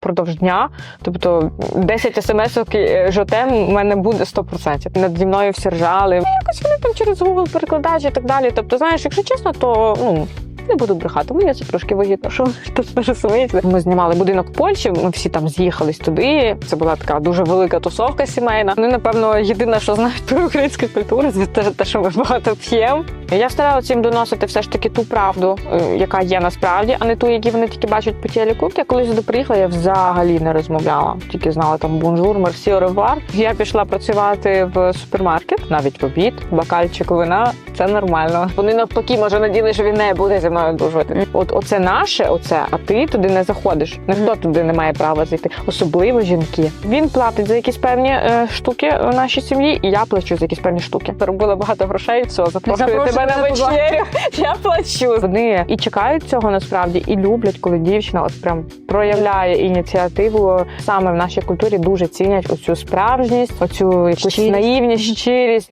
впродовж дня. Тобто 10 смс-ок е, жотем у мене буде 100%. Наді мною всі ржали. Ну, Якось вони там через Google перекладають і так далі. Тобто, знаєш, якщо чесно, то ну. Не буду брехати, мені це трошки вигідно, що не. Ми знімали будинок в Польщі, ми всі там з'їхались туди. Це була така дуже велика тусовка сімейна. Вони, напевно, єдине, що знають про українську культуру, це те, що ми багато п'ємо. Я старалася їм доносити все ж таки ту правду, е, яка є насправді, а не ту, яку вони тільки бачать по телеку. Я коли сюди приїхала, я взагалі не розмовляла. Тільки знала там бонжур, мерсі, оревуар. Я пішла працювати в супермаркет, навіть в обід, бокальчик вина. Це нормально. Вони навпаки, може наділи, що він не буде зі мною дружити. От оце наше, оце, а ти туди не заходиш. Ніхто туди не має права зайти, особливо жінки. Він платить за якісь певні е, штуки в нашій сім'ї, і я плачу за якісь певні штуки. Заробила багато грошей. Все, запрошую Запрошую тебе на вечерю. Я плачу. Вони і чекають цього насправді, і люблять, коли дівчина от прям проявляє ініціативу. Саме в нашій культурі дуже цінять оцю справжність, оцю якусь наївність, щирість.